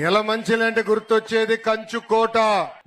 ఎలమంచిలి అంటే గుర్తొచ్చేది కంచు కోట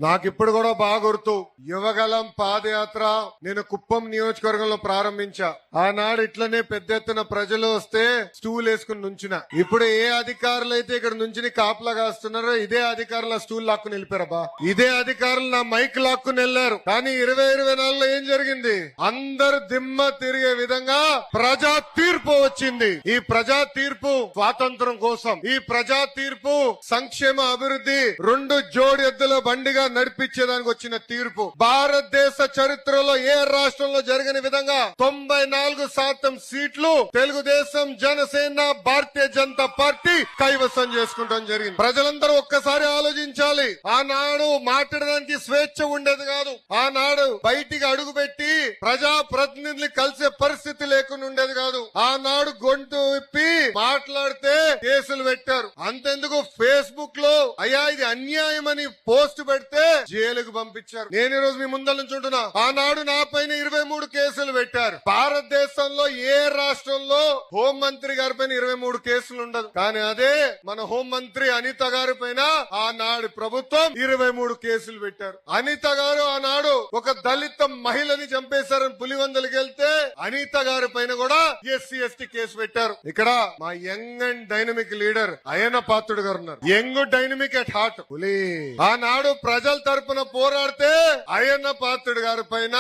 నాకు ఇప్పుడు కూడా బాగా గుర్తు. యువగలం పాదయాత్ర. నేను కుప్పం నియోజకవర్గంలో ప్రారంభించా. ఆనాడు ఇట్లనే పెద్ద ఎత్తున ప్రజలు వస్తే స్టూల్ వేసుకుని నుంచిన. ఇప్పుడు ఏ అధికారులు అయితే ఇక్కడ నుంచి కాపలా కాస్తున్నారో ఇదే అధికారులు స్టూల్ లాక్కుని వెళ్ళిపోయారబ్బా ఇదే అధికారులు నా మైక్ లాక్కుని నిల్లారు కానీ ఇరవై ఇరవై నాలుగులో ఏం జరిగింది? అందరు దిమ్మ తిరిగే విధంగా ప్రజా తీర్పు వచ్చింది. ఈ ప్రజా తీర్పు స్వాతంత్రం కోసం. ఈ ప్రజా తీర్పు సంక్షేమ అభివృద్ధి రెండు జోడి ఎద్దుల బండిగా నడిపించేదానికి వచ్చిన తీర్పు. భారతదేశ చరిత్రలో ఏ రాష్ట్రంలో జరిగిన విధంగా తొంభై నాలుగు శాతం సీట్లు తెలుగుదేశం జనసేన భారతీయ జనతా పార్టీ కైవసం చేసుకుంటాం జరిగింది. ప్రజలందరూ ఒక్కసారి ఆలోచించాలి. ఆనాడు మాట్లాడడానికి స్వేచ్ఛ ఉండేది కాదు. ఆనాడు బయటికి అడుగు పెట్టి ప్రజా ప్రతినిధులు కలిసే పరిస్థితి లేకుండా ఉండేది కాదు. ఆనాడు గొంతు విప్పి మాట్లాడితే కేసులు పెట్టారు. అంతెందుకు? ఫే లో అయ్యా ఇది అన్యాయం అని పోస్ట్ పెడితే జైలుకు పంపించారు. నేను ఈ రోజు మీ ముందర నుంచి ఉంటున్నా. ఆనాడు నా పైన ఇరవై మూడు కేసులు పెట్టారు. భారతదేశంలో ఏ రాష్ట్రంలో హోం మంత్రి గారి పైన ఇరవై మూడు కేసులు ఉండదు. కానీ అదే మన హోం మంత్రి అనిత గారి పైన ఆనాడు ప్రభుత్వం ఇరవై మూడు కేసులు పెట్టారు. అనిత గారు ఆనాడు ఒక దళిత మహిళని చంపేశారని పులివందలకి వెళ్తే అనిత గారి పైన కూడా ఎస్సీ ఎస్టీ కేసు పెట్టారు. ఇక్కడ మా యంగ్ అండ్ డైనమిక్ లీడర్ అయన పాత్రుడు గారు ఉన్నారు. యంగ్ డైనమిక్ అట్ హార్ట్ పులి ఆనాడు ప్రజల తరపున పోరాడితే అయ్యన్న పాత్రుడు గారి పైన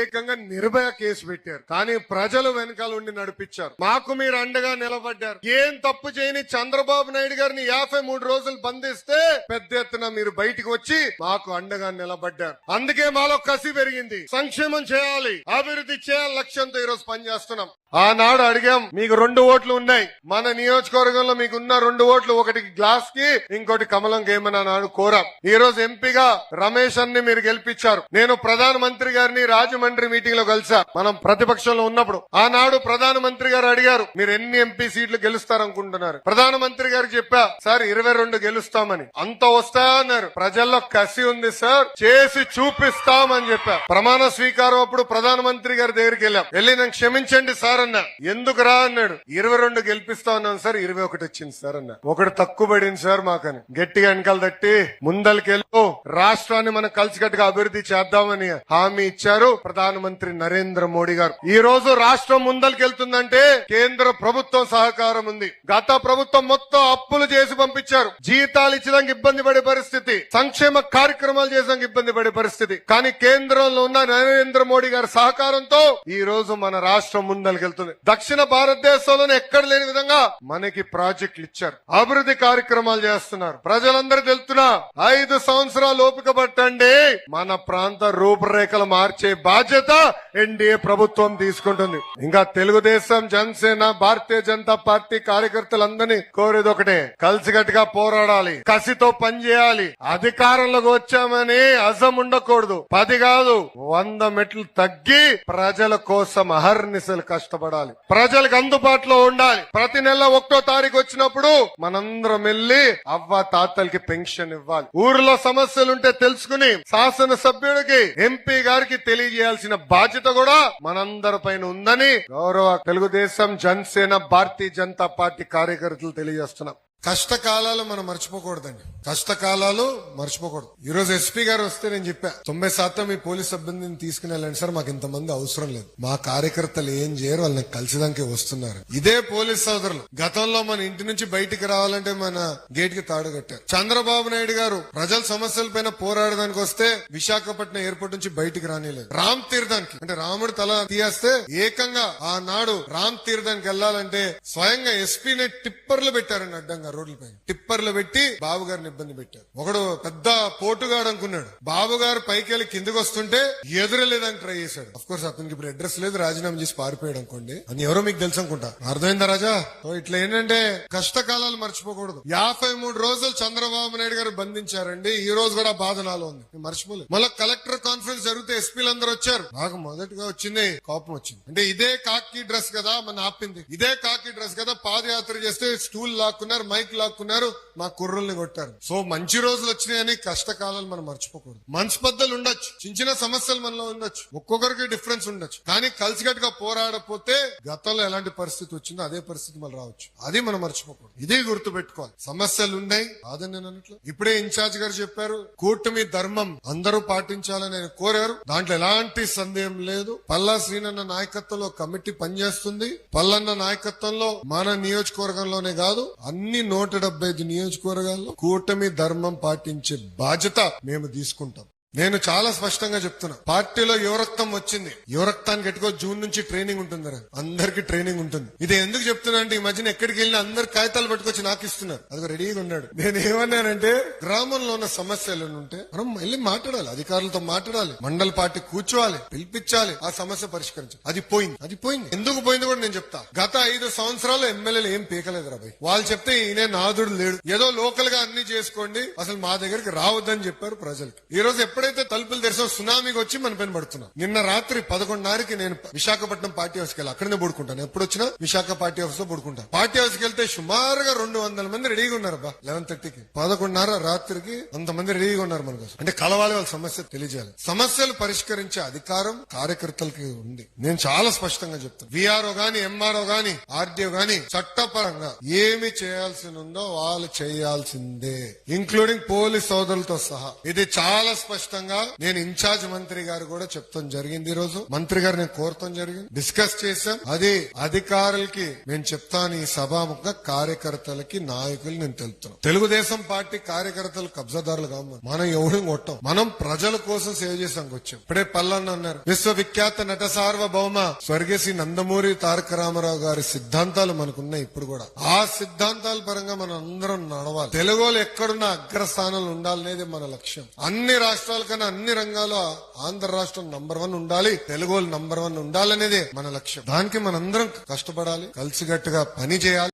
ఏకంగా నిర్భయ కేసు పెట్టారు. కానీ ప్రజలు వెనకాల ఉండి నడిపించారు. మాకు మీరు అండగా నిలబడ్డారు. ఏం తప్పు చేయని చంద్రబాబు నాయుడు గారిని యాభై మూడు రోజులు బంధిస్తే పెద్ద ఎత్తున మీరు బయటికి వచ్చి మాకు అండగా నిలబడ్డారు. అందుకే మాలో కసి పెరిగింది. సంక్షేమం చేయాలి. అభివృద్ధి చేయాలి లక్ష్యంతో ఈరోజు పనిచేస్తున్నాం. ఆనాడు అడిగాం మీకు రెండు ఓట్లు ఉన్నాయి. మన నియోజకవర్గంలో మీకు ఉన్న రెండు ఓట్లు ఒకటి గ్లాస్కి ఇంకోటి కమలం గేమని అన్నాడు కోరాం. ఈ రోజు ఎంపీగా రమేష్ అన్ని మీరు గెలిపించారు. నేను ప్రధాన మంత్రి గారిని రాజమండ్రి మీటింగ్లో కలిసా మనం ప్రతిపక్షంలో ఉన్నప్పుడు ఆనాడు ప్రధాన మంత్రి గారు అడిగారు మీరు ఎన్ని ఎంపీ సీట్లు గెలుస్తారనుకుంటున్నారు? ప్రధాన మంత్రి చెప్పా సార్ ఇరవై రెండు గెలుస్తామని. అంత వస్తా అన్నారు. ప్రజల్లో కసి ఉంది సార్. చేసి చూపిస్తామని చెప్పా. ప్రమాణ స్వీకారం అప్పుడు ప్రధాన మంత్రి గారి దగ్గరికి వెళ్ళాం. వెళ్ళి నన్ను క్షమించండి సార్. అన్న. ఎందుకు రా అన్నాడు. ఇరవై రెండు గెలిపిస్తా ఉన్నాను సార్ ఇరవై ఒకటి వచ్చింది సార్ అన్న. ఒకటి తక్కువ పడింది సార్ మాకని. గట్టిగా వెనకాల తట్టి ముందలకెళ్ళు రాష్ట్రాన్ని మనం కలిసికట్టుగా అభివృద్ధి చేద్దామని హామీ ఇచ్చారు ప్రధానమంత్రి నరేంద్ర మోడీ గారు. ఈ రోజు రాష్ట్రం ముందలకెళ్తుందంటే కేంద్ర ప్రభుత్వం సహకారం ఉంది. గత ప్రభుత్వం మొత్తం అప్పులు చేసి పంపించారు. జీతాలు ఇచ్చడానికి ఇబ్బంది పడే పరిస్థితి. సంక్షేమ కార్యక్రమాలు చేయడానికి ఇబ్బంది పడే పరిస్థితి. కానీ కేంద్రంలో ఉన్న నరేంద్ర మోడీ గారి సహకారంతో ఈ రోజు మన రాష్ట్రం ముందలకి తీసుకెళ్తుంది దక్షిణ భారతదేశంలోనే ఎక్కడ లేని విధంగా మనకి ప్రాజెక్టులు ఇచ్చారు. అభివృద్ధి కార్యక్రమాలు చేస్తున్నారు. ప్రజలందరూ తెలుతున్నా ఐదు సంవత్సరాలు ఓపిక పట్టండి. మన ప్రాంత రూపురేఖలు మార్చే బాధ్యత ఎన్డీఏ ప్రభుత్వం తీసుకుంటుంది. ఇంకా తెలుగుదేశం జనసేన భారతీయ జనతా పార్టీ కార్యకర్తలందరినీ కోరేది ఒకటే. కలిసికట్టుగా పోరాడాలి. కసితో పనిచేయాలి అధికారంలోకి వచ్చామని అజం ఉండకూడదు. పది కాదు వంద మెట్లు తగ్గి ప్రజల కోసం అహర్నిశలు కష్టపడాలి ప్రజలకు అందుబాటులో ఉండాలి. ప్రతి నెల ఒకటో తారీఖు వచ్చినప్పుడు మనందరం వెళ్ళి అవ్వ తాతలకి పెన్షన్ ఇవ్వాలి. ఊర్లో సమస్యలుంటే తెలుసుకుని శాసన సభ్యుడికి ఎంపీ గారికి తెలియజేయాల్సిన బాధ్యత కూడా మనందరి పైన ఉందని గౌరవ తెలుగుదేశం జనసేన భారతీయ జనతా పార్టీ కార్యకర్తలు తెలియజేస్తున్నాం. కష్టకాలాలు మనం మర్చిపోకూడదండి. కష్టకాలాలు మర్చిపోకూడదు. ఈ రోజు ఎస్పీ గారు వస్తే నేను చెప్పా తొంభై శాతం ఈ పోలీస్ సిబ్బందిని తీసుకుని వెళ్ళండి సార్ మాకు ఇంతమంది అవసరం లేదు. మా కార్యకర్తలు ఏం చేయరు వాళ్ళని కలిసిదానికి వస్తున్నారు. ఇదే పోలీస్ సోదరులు. గతంలో మన ఇంటి నుంచి బయటికి రావాలంటే మన గేట్కి తాడు కట్టారు. చంద్రబాబు నాయుడు గారు ప్రజల సమస్యల పైన పోరాడడానికి వస్తే విశాఖపట్నం ఎయిర్పోర్ట్ నుంచి బయటికి రానిలేదు రామ్ తీర్థానికి అంటే రాముడు తల తీయేస్తే ఏకంగా ఆనాడు రామ్ తీర్థానికి వెళ్ళాలంటే స్వయంగా ఎస్పీని టిప్పర్లు పెట్టారండి అడ్డంగా. రోడ్లపై టిప్పర్లు పెట్టి బాబు గారిని ఇబ్బంది పెట్టారు. ఒకడు పెద్ద పోటుగాడు అనుకున్నాడు. బాబు గారు పైకి వెళ్ళి కిందకి వస్తుంటే ఎదురలేదని ట్రై చేశాడు. అఫ్ కోర్స్ అతనికి ఇప్పుడు అడ్రస్ లేదు. రాజీనామా చేసి పారిపోయాడు అనుకోండి. అని ఎవరో మీకు తెలుసు అనుకుంటా. అర్థమైందా రాజా? సో ఇట్లా ఏంటంటే కష్టకాలాలు మర్చిపోకూడదు. యాభై మూడు రోజులు చంద్రబాబు నాయుడు గారు బంధించారండి. ఈ రోజు కూడా బాధ నాలో ఉంది. మర్చిపోలేదు. మళ్ళీ కలెక్టర్ కాన్ఫరెన్స్ జరిగితే ఎస్పీలు అందరూ వచ్చారు. నాకు మొదటిగా వచ్చింది కోపం వచ్చింది. అంటే ఇదే కాకి డ్రెస్ కదా మన ఆపింది. ఇదే కాకి డ్రెస్ కదా పాదయాత్ర చేస్తే స్టూల్ లాక్కున్నారు. మైక్ లాక్కున్నారు మా కుర్రల్ని కొట్టారు. సో మంచి రోజులు వచ్చినాయని కష్టకాలాలు మనం మర్చిపోకూడదు. మంచి బద్దలు ఉండొచ్చు చిన్న చిన్న సమస్యలు మనలో ఉండొచ్చు ఒక్కొక్కరికి డిఫరెన్స్ ఉండొచ్చు. కానీ కలిసికట్టుగా పోరాడపోతే గతంలో ఎలాంటి పరిస్థితి వచ్చిందో అదే పరిస్థితి మళ్ళీ రావచ్చు. అది మనం మర్చిపోకూడదు. ఇదే గుర్తు పెట్టుకోవాలి సమస్యలు ఉన్నాయి కాదని నేను అన్నట్లు ఇప్పుడే ఇన్ఛార్జ్ గారు చెప్పారు కూటమి ధర్మం అందరూ పాటించాలని ఆయన కోరారు. దాంట్లో ఎలాంటి సందేహం లేదు. పల్లా శ్రీనన్న నాయకత్వంలో కమిటీ పనిచేస్తుంది. పల్లన్న నాయకత్వంలో మన నియోజకవర్గంలోనే కాదు అన్ని నూట డెబ్బై ఐదు నియోజకవర్గాల్లో కూటమి ధర్మం పాటించే బాధ్యత మేము తీసుకుంటాం. నేను చాలా స్పష్టంగా చెప్తున్నా. పార్టీలో యువరక్తం వచ్చింది. యువరక్తాన్ని కట్టుకో జూన్ నుంచి ట్రైనింగ్ ఉంటుంది రా. అందరికి ట్రైనింగ్ ఉంటుంది. ఇది ఎందుకు చెప్తున్నా అంటే ఈ మధ్యన ఎక్కడికి వెళ్ళినా అందరు కాగితాలు పట్టుకొచ్చి నాకు ఇస్తున్నారు. అది రెడీగా ఉన్నాడు. నేను ఏమన్నానంటే గ్రామంలో ఉన్న సమస్యలు ఉంటే మనం వెళ్ళి మాట్లాడాలి. అధికారులతో మాట్లాడాలి. మండల పార్టీ కూర్చోవాలి. పిలిపించాలి. ఆ సమస్య పరిష్కరించాలి. అది పోయింది. అది పోయింది. ఎందుకు పోయింది కూడా నేను చెప్తా. గత ఐదు సంవత్సరాలు ఎమ్మెల్యేలు ఏం పీకలేదు రాబాయ్ వాళ్ళు చెప్తే ఈయనే నాదుడు లేడు. ఏదో లోకల్గా అన్ని చేసుకోండి. అసలు మా దగ్గరికి రావద్దని చెప్పారు ప్రజలకు. ఈ రోజు ఎప్పుడైతే తలుపులు తెరిసో సునామీకి వచ్చి మన పైన పడుతున్నాం. నిన్న రాత్రి పదకొండున్నరకి నేను విశాఖపట్నం పార్టీ హౌస్కి వెళ్ళి అక్కడనే పడుకుంటాను. ఎప్పుడు వచ్చినా విశాఖ పార్టీ హౌస్లో పడుకుంటాను పార్టీ హౌస్కి వెళ్తే సుమారుగా రెండు వందల మంది రెడీగా ఉన్నారు బా లెవెన్ థర్టీకి. పదకొండున్నర రాత్రికి అంతమంది రెడీగా ఉన్నారు మన కోసం. అంటే కలవాలి వాళ్ళ సమస్య తెలియజేయాలి. సమస్యలు పరిష్కరించే అధికారం కార్యకర్తలకి ఉంది. నేను చాలా స్పష్టంగా చెప్తాను. విఆర్ఓ గాని ఎంఆర్ఓ గాని ఆర్డీఓ గాని చట్టపరంగా ఏమి చేయాల్సి ఉందో వాళ్ళు చేయాల్సిందే ఇంక్లూడింగ్ పోలీస్ సోదరులతో సహా. ఇది చాలా స్పష్టంగా నేను ఇన్ఛార్జ్ మంత్రి గారు కూడా చెప్తాం జరిగింది ఈ రోజు. మంత్రి గారు నేను కోరతాం జరిగింది. డిస్కస్ చేశాం. అది అధికారులకి నేను చెప్తాను ఈ సభాముఖ కార్యకర్తలకి నాయకులు నేను తెలుపుతున్నాను తెలుగుదేశం పార్టీ కార్యకర్తలు కబ్జాదారులు కావు మనం. ఎవరు కొట్టాం? మనం ప్రజల కోసం సేవ చేసాం వచ్చాం. ఇప్పుడే పల్లన్న అన్నారు. విశ్వవిఖ్యాత నట సార్వభౌమ స్వర్గశ్రీ నందమూరి తారక రామారావు గారి సిద్ధాంతాలు మనకున్నాయి ఇప్పుడు కూడా. ఆ సిద్ధాంతాల పరంగా మనం అందరం నడవాలి తెలుగులో ఎక్కడున్న అగ్రస్థానాలు ఉండాలనేది మన లక్ష్యం. అన్ని రాష్ట్రాలు కన్నా అన్ని రంగాల్లో ఆంధ్ర రాష్ట్రం నంబర్ వన్ ఉండాలి తెలుగు నంబర్ వన్ ఉండాలనేదే మన లక్ష్యం. దానికి మనందరం కష్టపడాలి కలిసికట్టుగా పని చేయాలి.